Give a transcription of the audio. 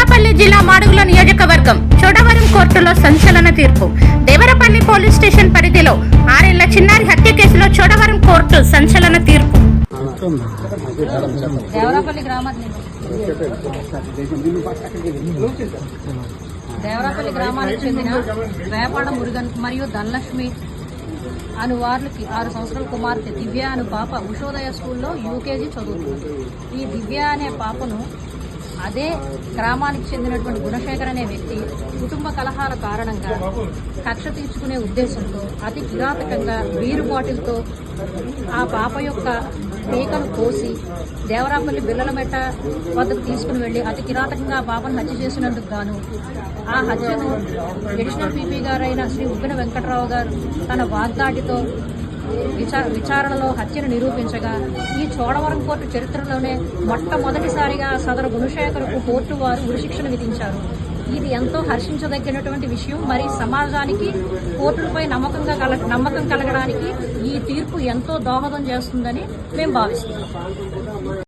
జిల్లా మాడుగుల నియోజకవర్గం చోడవరం కోర్టులో సంచలన తీర్పు. దేవరపల్లి పోలీస్ స్టేషన్ పరిధిలో ఆరేళ్ళ చిన్నారి హత్య కేసులో చోడవరం కోర్టు సంచలన తీర్పు. దేవరాపల్లి గ్రామానికి చెందిన వేపాడ మురుగన్ మరియు ధనలక్ష్మి అను వార్లకి ఆరు సంవత్సరాల కుమార్తె దివ్య అను పాప ఉషోదయ స్కూల్లో యూకేజీ చదువుతుంది. ఈ దివ్య అనే పాపను అదే గ్రామానికి చెందినటువంటి గుణశేఖర్ అనే వ్యక్తి కుటుంబ కలహాల కారణంగా కక్ష తీర్చుకునే ఉద్దేశంతో అతి కిరాతకంగా వీరు బాటిల్తో ఆ పాప యొక్క పీకను కోసి దేవరాపల్లి బిల్లలమెట్ట వద్దకు తీసుకుని వెళ్ళి అతి కిరాతకంగా ఆ పాపను హత్య చేసినందుకు గాను ఆ హత్యను అడిషనల్ పీపీ గారైన శ్రీ ఉప్పిన వెంకట్రావు గారు తన వాగ్దాటితో విచారణలో హత్యను నిరూపించగా ఈ చోడవరం కోర్టు చరిత్రలోనే మొట్టమొదటిసారిగా సదరు గుణశేఖర్కు కోర్టు వారు ఉరిశిక్షణ విధించారు. ఇది ఎంతో హర్షించదగినటువంటి విషయం. మరి సమాజానికి కోర్టులపై నమ్మకంగా కల నమ్మకం కలగడానికి ఈ తీర్పు ఎంతో దోహదం చేస్తుందని మేము భావిస్తున్నాం.